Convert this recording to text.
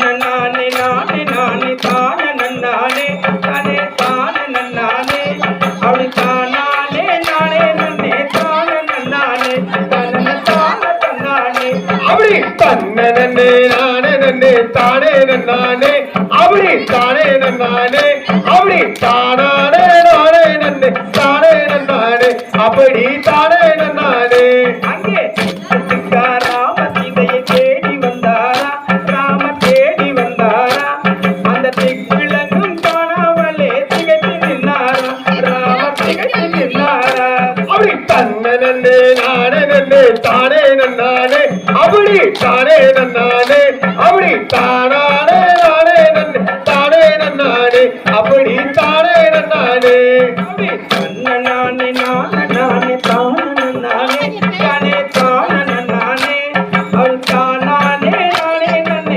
நன்னானே நானே நானே தான நன்னானே தானே தான நன்னானே. அவள் தானானே நானே நன்னே தான நன்னானே தன்ன தான தன்னானே. அப்படி தன்ன நன்னே நானே நன்னே தானே நன்னானே. அப்படி தானே நன்னானே. அப்படி தானானே நானே நன்னே தானே நன்னானே. தன்ன நன்னே நானே நன்னே தானே நன்னானே அவடி தானே நன்னானே அவடி தானானே நானே நன்னே தானே நன்னானே அப்படி தானே நன்னானே.